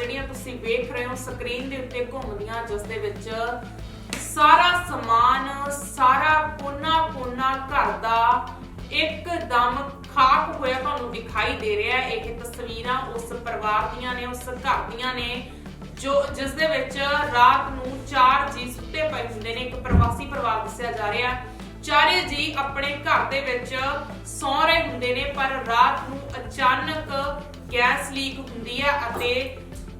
ਜਿਹੜੀਆਂ ਤੁਸੀਂ ਵੇਖ ਰਹੇ ਹੋ ਸਕਰੀਨ ਦੇ ਉੱਤੇ ਘੁੰਮਦੀਆਂ, ਜਿਸ ਦੇ ਵਿੱਚ ਸਾਰਾ ਸਮਾਨ, ਸਾਰਾ ਕੋਨਾ-ਕੋਨਾ ਘਰ ਦਾ ਇੱਕਦਮ ਖਾਕ ਹੋਇਆ ਤੁਹਾਨੂੰ ਦਿਖਾਈ ਦੇ ਰਿਹਾ ਹੈ। ਇਹ ਤਸਵੀਰਾਂ ਉਸ ਪਰਿਵਾਰ ਦੀਆਂ ਨੇ, ਉਸ ਘਰ ਦੀਆਂ ਨੇ, ਜੋ ਜਿਸ ਦੇ ਵਿੱਚ ਰਾਤ ਨੂੰ ਚਾਰ ਜੀ ਸੁੱਤੇ ਪਏ ਹੁੰਦੇ ਨੇ। ਇੱਕ ਪ੍ਰਵਾਸੀ ਪਰਿਵਾਰ ਦੱਸਿਆ ਜਾ ਰਿਹਾ ਚਾਰੇ ਜੀ ਆਪਣੇ ਘਰ ਦੇ ਵਿੱਚ ਸੌ ਰਹੇ ਹੁੰਦੇ ਨੇ, ਪਰ ਰਾਤ ਨੂੰ ਅਚਾਨਕ ਗੈਸ ਲੀਕ ਹੁੰਦੀ ਹੈ ਅਤੇ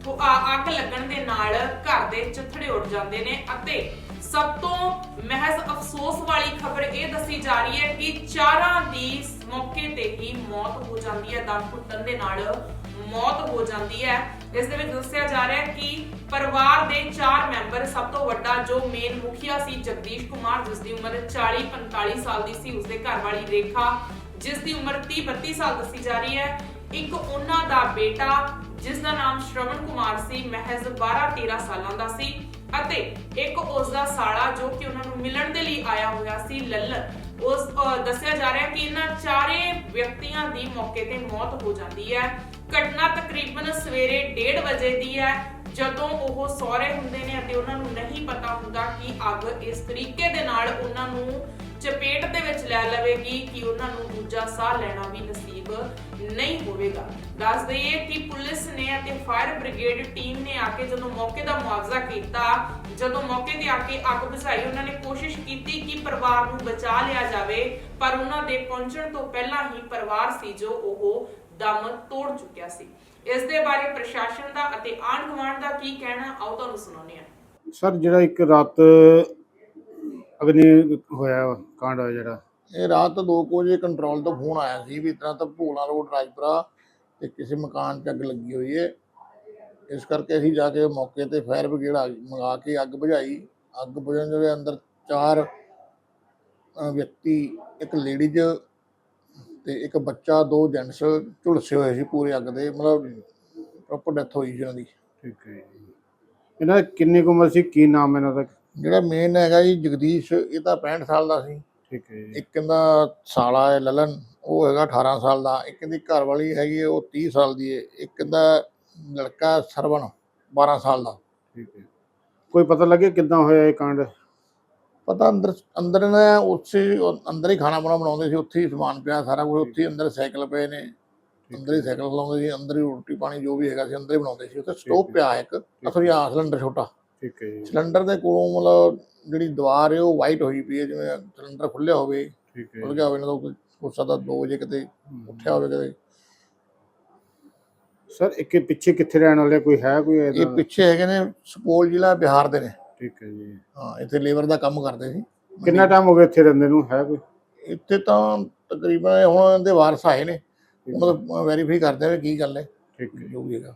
ਥੋ- ਆ- ਅੱਗ ਲੱਗਣ ਦੇ ਨਾਲ ਘਰ ਦੇ ਚਥੜੇ ਉੱਡ ਜਾਂਦੇ ਨੇ ਅਤੇ ਸਭ ਤੋਂ ਮਹਿਜ਼ ਅਫਸੋਸ ਵਾਲੀ ਖਬਰ ਇਹ ਦੱਸੀ ਜਾ ਰਹੀ ਹੈ ਕਿ ਚਾਰਾਂ ਦੀ ਮੌਕੇ ਤੇ ਹੀ ਮੌਤ ਹੋ ਜਾਂਦੀ ਹੈ, ਦਮ ਘੁੱਟਣ ਦੇ ਨਾਲ ਮੌਤ ਹੋ ਜਾਂਦੀ ਹੈ। ਇਸ ਦੇ ਵਿੱਚ ਦੱਸਿਆ ਜਾ ਰਿਹਾ ਹੈ ਕਿ ਪਰਿਵਾਰ ਦੇ ਚਾਰ ਮੈਂਬਰ, ਸਭ ਤੋਂ ਵੱਡਾ ਜੋ ਮੇਨ ਮੁਖੀਆ ਸੀ ਜਗਦੀਸ਼ ਕੁਮਾਰ, ਜਿਸ ਦੀ ਉਮਰ 40 45 ਸਾਲ ਦੀ ਸੀ, ਉਸਦੇ ਘਰ ਵਾਲੀ ਰੇਖਾ, ਜਿਸ ਦੀ ਉਮਰ 30 32 ਸਾਲ ਦੱਸੀ ਜਾ ਰਹੀ ਹੈ। ਇੱਕ ਉਹਨਾਂ ਦਾ ਬੇਟਾ ਜਿਸ ਦਾ ਨਾਮ ਸ਼ਰਵਣ ਕੁਮਾਰ ਸੀ, ਮਹਿਜ਼ 12 13 ਸਾਲਾਂ ਦਾ ਸੀ ਅਤੇ ਇੱਕ ਉਸ ਦਾ ਸਾਲਾ ਜੋ ਕਿ ਉਹਨਾਂ ਨੂੰ ਮਿਲਣ ਦੇ ਲਈ ਆਇਆ ਹੋਇਆ ਸੀ ਲੱਲਨ ਉਸ ਦੱਸਿਆ ਜਾ ਰਿਹਾ ਕਿ ਇਹਨਾਂ ਚਾਰੇ ਵਿਅਕਤੀਆਂ ਦੀ ਮੌਕੇ ਤੇ ਮੌਤ ਹੋ ਜਾਂਦੀ ਹੈ। ਘਟਨਾ ਤਕਰੀਬਨ ਸਵੇਰੇ 1:30 ਵਜੇ ਦੀ ਹੈ। ਜਦੋਂ ਉਹ ਸੌਰੇ ਹੁੰਦੇ ਨੇ ਅਤੇ ਉਹਨਾਂ ਨੂੰ ਨਹੀਂ ਪਤਾ ਹੁੰਦਾ ਕਿ ਅੱਗ ਇਸ ਤਰੀਕੇ ਦੇ ਨਾਲ ਉਹਨਾਂ ਨੂੰ ਚਪੇਟ ਦੇ ਵਿੱਚ ਲੈ ਲਵੇਗੀ ਕਿ ਉਹਨਾਂ ਨੂੰ ਦੂਜਾ ਸਾਹ ਲੈਣਾ ਵੀ ਨਸੀਬ ਨਹੀਂ ਹੋਵੇਗਾ। ਦੱਸ ਦਈਏ ਕਿ ਪੁਲਿਸ ਨੇ ਅਤੇ ਫਾਇਰ ਬ੍ਰਿਗੇਡ ਟੀਮ ਨੇ ਆ ਕੇ ਜਦੋਂ ਮੌਕੇ ਦਾ ਮੁਆਵਜ਼ਾ ਕੀਤਾ, ਜਦੋਂ ਮੌਕੇ ਤੇ ਆ ਕੇ ਅੱਗ ਬੁਝਾਈ, ਉਹਨਾਂ ਨੇ ਕੋਸ਼ਿਸ਼ ਕੀਤੀ ਕਿ ਪਰਿਵਾਰ ਨੂੰ ਬਚਾ ਲਿਆ ਜਾਵੇ, ਪਰ ਉਹਨਾਂ ਦੇ ਪਹੁੰਚਣ ਤੋਂ ਪਹਿਲਾਂ ਹੀ ਪਰਿਵਾਰ ਸੀ ਜੋ ਉਹ ਦਮ ਤੋੜ ਚੁੱਕਿਆ ਸੀ। ਇਸ ਦੇ ਬਾਰੇ ਪ੍ਰਸ਼ਾਸਨ ਦਾ ਅਤੇ ਆਂਢ ਗੁਆਂਢ ਦਾ ਕੀ ਕਹਿਣਾ, ਆਓ ਤੁਹਾਨੂੰ ਸੁਣਾਉਂਦੇ ਹਾਂ। ਸਰ, ਜਿਹੜਾ ਇੱਕ ਰਾਤ ਅਗਨੀ ਹੋਇਆ, ਕਾਂਡ ਹੋਇਆ ਜਿਹੜਾ ਇਹ ਰਾਤ 2 ਵਜੇ ਕੰਟਰੋਲ ਤੋਂ ਫੋਨ ਆਇਆ ਸੀ ਵੀ ਤਰ੍ਹਾਂ ਤਾਂ ਭੋਲਾ ਰੋਡ ਰਾਜਪੁਰਾ ਤੇ ਕਿਸੇ ਮਕਾਨ 'ਚ ਅੱਗ ਲੱਗੀ ਹੋਈ ਹੈ ਇਸ ਕਰਕੇ ਅਸੀਂ ਜਾ ਕੇ ਮੌਕੇ ਤੇ ਫਾਇਰ ਬ੍ਰਿਗੇਡ ਮੰਗਾ ਕੇ ਅੱਗ ਬੁਝਾਈ। ਅੱਗ ਬੁਝਣ ਦੇ ਅੰਦਰ ਚਾਰ ਵਿਅਕਤੀ ਇੱਕ ਲੇਡੀਜ਼ ਤੇ ਇੱਕ ਬੱਚਾ ਦੋ ਜੈਂਟਸ ਝੁਲਸੇ ਹੋਏ ਸੀ ਪੂਰੇ ਅੱਗ ਦੇ ਮਤਲਬ ਪ੍ਰੋਪਰ ਡੈਥ ਹੋਈ ਸੀ ਉਹਨਾਂ ਦੀ। ਠੀਕ ਹੈ ਜੀ। ਇਹਨਾਂ ਕਿੰਨੀ ਕੁ ਉਮਰ ਸੀ? ਕੀ ਨਾਮ ਇਹਨਾਂ ਦਾ? ਜਿਹੜਾ ਮੇਨ ਹੈਗਾ ਜੀ ਜਗਦੀਸ਼ ਇਹ ਤਾਂ 65 ਸਾਲ ਦਾ ਸੀ। ਠੀਕ ਹੈ ਜੀ। ਇੱਕ ਕਹਿੰਦਾ ਸਾਲਾ ਹੈ ਲਲਨ ਉਹ ਹੈਗਾ 18 ਸਾਲ ਦਾ। ਇੱਕ ਇਹਦੀ ਘਰ ਵਾਲੀ ਹੈਗੀ ਹੈ ਉਹ 30 ਸਾਲ ਦੀ ਹੈ। ਇੱਕ ਕਹਿੰਦਾ ਲੜਕਾ ਸਰਵਣ 12 ਸਾਲ ਦਾ। ਠੀਕ ਹੈ। ਕੋਈ ਪਤਾ ਲੱਗਿਆ ਕਿੱਦਾਂ ਹੋਇਆ ਇਹ ਕਾਂਡ? ਪਤਾ ਅੰਦਰ ਅੰਦਰ ਨਾ ਉੱਥੇ ਉਹ ਅੰਦਰ ਹੀ ਖਾਣਾ ਬਣਾ ਬਣਾਉਂਦੇ ਸੀ ਉੱਥੇ ਹੀ ਸਮਾਨ ਪਿਆ ਸਾਰਾ ਕੁਝ ਉੱਥੇ ਹੀ ਅੰਦਰ ਸਾਈਕਲ ਪਏ ਨੇ। ਅੰਦਰ ਹੀ ਸਾਈਕਲ ਚਲਾਉਂਦੇ ਸੀ ਅੰਦਰ ਹੀ ਰੋਟੀ ਪਾਣੀ ਜੋ ਵੀ ਹੈਗਾ ਸੀ ਅੰਦਰ ਹੀ ਬਣਾਉਂਦੇ ਸੀ। ਉੱਥੇ ਸਟੋਵ ਹੈ। ਪਿਆ ਇੱਕ। ਅਸਲੀ ਆ ਸਿਲੰਡਰ ਛੋਟਾ। ਠੀਕ ਹੈ ਜੀ। ਸਿਲੰਡਰ ਦੇ ਕੋਲੋਂ ਮਤਲਬ ਜਿਹੜੀ ਦੀਵਾਰ ਹੈ ਉਹ ਵਾਈਟ ਹੋਈ ਪਈ ਹੈ ਜਿਵੇਂ ਸਿਲੰਡਰ ਖੁੱਲਿਆ ਹੋਵੇ ਠੀਕ ਹੈ ਖੁੱਲ ਹੋਵੇ ਨਾ ਤਾਂ ਕੋਈ ਹੋ ਸਕਦਾ 2 ਵਜੇ ਕਿਤੇ ਉੱਠਿਆ ਹੋਵੇ ਕਿਤੇ। ਸਰ ਇੱਕ ਇਹ ਪਿੱਛੇ ਕਿੱਥੇ ਰਹਿਣ ਵਾਲੇ ਕੋਈ ਹੈ ਕੋਈ ਇਹ ਪਿੱਛੇ ਹੈਗੇ ਨੇ ਸੁਪੌਲ ਜ਼ਿਲ੍ਹਾ ਬਿਹਾਰ ਦੇ ਨੇ। ਠੀਕ ਹੈ ਜੀ। ਹਾਂ ਇੱਥੇ ਲੇਬਰ ਦਾ ਕੰਮ ਕਰਦੇ ਸੀ। ਕਿੰਨਾ ਟਾਈਮ ਹੋ ਗਿਆ ਇੱਥੇ ਰਹਿੰਦੇ ਨੂੰ? ਹੈ ਕੋਈ? ਇੱਥੇ ਤਾਂ ਤਕਰੀਬਨ ਹੁਣ ਇਹਦੇ ਵਾਰਸ ਆਏ ਨੇ। ਮਤਲਬ ਵੈਰੀਫਾਈ ਕਰਦੇ ਆ ਵੀ ਕੀ ਗੱਲ ਹੈ ਠੀਕ ਹੈ। ਜੋ ਵੀ ਹੈਗਾ।